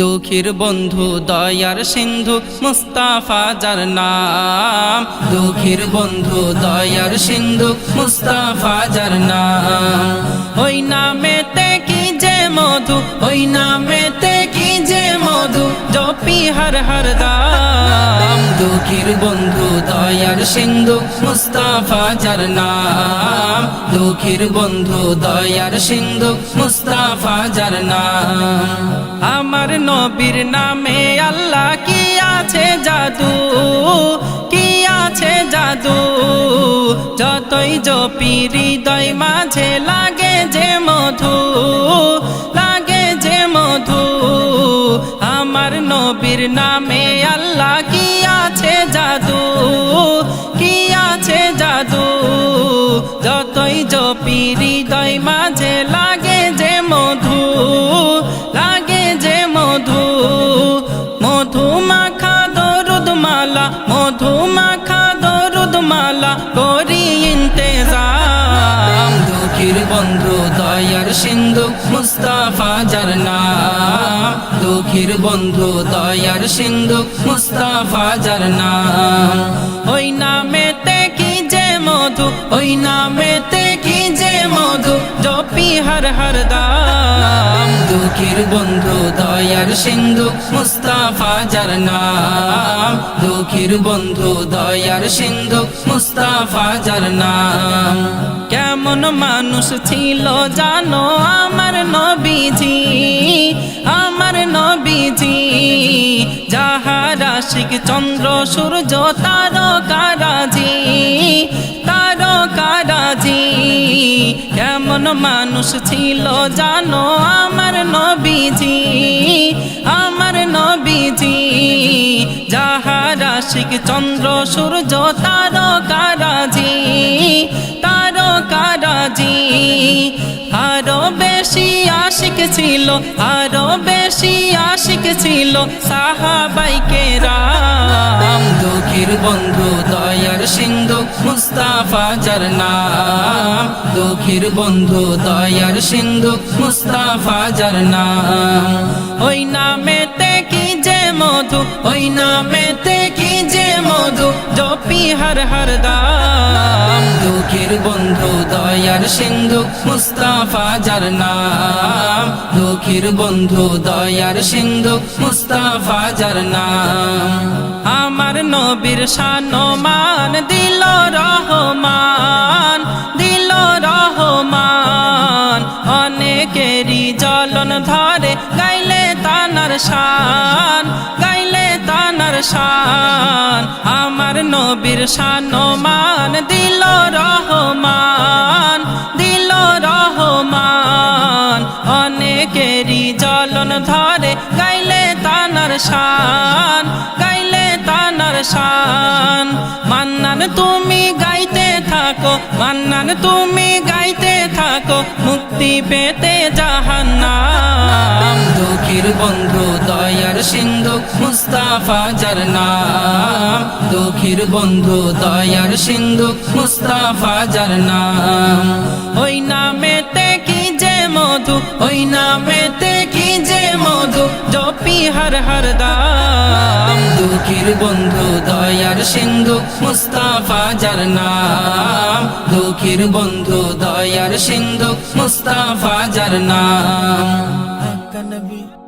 দুঃখীর বন্ধু দয়ার সিন্ধু মুস্তাফা যার নাম। দুঃখীর বন্ধু দয়ার সিন্ধু মুস্তাফা যার নাম। ওই নামেতে কি যে মধু, ওই নামেতে জপি হর হর দাম। দুঃখীর বন্ধু দয়ার সিন্ধু মুস্তাফা যার নাম। দুঃখীর বন্ধু দয়ার সিন্ধু মুস্তাফা যার নাম। আমার নবীর নামে আল্লাহ কি আছে জাদু? কি আছে জাদু? যতই জপি হৃদয় আমার নবীর নামে আল্লাহ কি আছে জাদু? কি আছে জাদু? যতই জপি হৃদয় মাঝে লাগে যে মধু, লাগে যে মধু। মধু মাখা দরুদ মালা মধু মাখা দরুদ মালা করি ইন্তেজাম। দুঃখীর বন্ধু দয়ার সিন্ধু মুস্তাফা যার দুঃখীর বন্ধু দয়ার সিন্ধু মুস্তাফা যার নাম ওই নামেতে কি যে মধু, ওই নামেতে কি যে মধু, জপি হর হর দাম। দুঃখীর বন্ধু দয়ার সিন্ধু মুস্তাফা যার নাম দুঃখীর বন্ধু দয়ার সিন্ধু মুস্তাফা যার নাম কেমন মানুষ ছিল, জানো আমার নবীজি আমার নবীজি। যাহার আশিক চন্দ্র, সূর্য, তারকারাজি তারকারাজি। কেমন মানুষ ছিল, জানো আমার নবীজি আমার নবীজি। যাহার আশিক চন্দ্র, সূর্য, তারকারাজি ছিল, আরও বেশি আশিক ছিল সাহাবাইকে রাম দুঃখীর বন্ধু দয়ার সিন্ধু মুস্তাফা যার নাম। দুঃখীর বন্ধু দয়ার সিন্ধু মুস্তাফা যার নাম। ওই নামেতে কি যে মধু, ওই নামেতে হর হর দাম দুঃখীর বন্ধু দয়ার সিন্ধু মুস্তাফা যার নাম। দুঃখীর বন্ধু দয়ার সিন্ধু মুস্তাফা যার নাম। আমার নবীর সানমান দিল রহমান দিল রহমান। অনেকেরই জ্বলন ধরে গাইলে তানার শান। নবীর সানমান, দিল রহমান দিল রহমান। অনেকেরই জলন ধরে, গাইলে তানার শান, গাইলে তানার শান। মান্নান তুমি গাইতে থাকো মান্নান তুমি গাইতে থাকো মুক্তি পেতে জাহান্নাম। দুঃখীর বন্ধু দয়ার সিন্ধু মুস্তাফা যার নাম। দুঃখীর বন্ধু দয়ার সিন্ধু মুস্তাফা যার নাম। ওই নামেতে কি যে মধু ওই নামেতে কি যে মধু জপি হর হর দাম। দুঃখীর বন্ধু দয়ার সিন্ধু মুস্তাফা যার নাম। দুঃখীর বন্ধু দয়ার সিন্ধু মুস্তাফা যার নাম।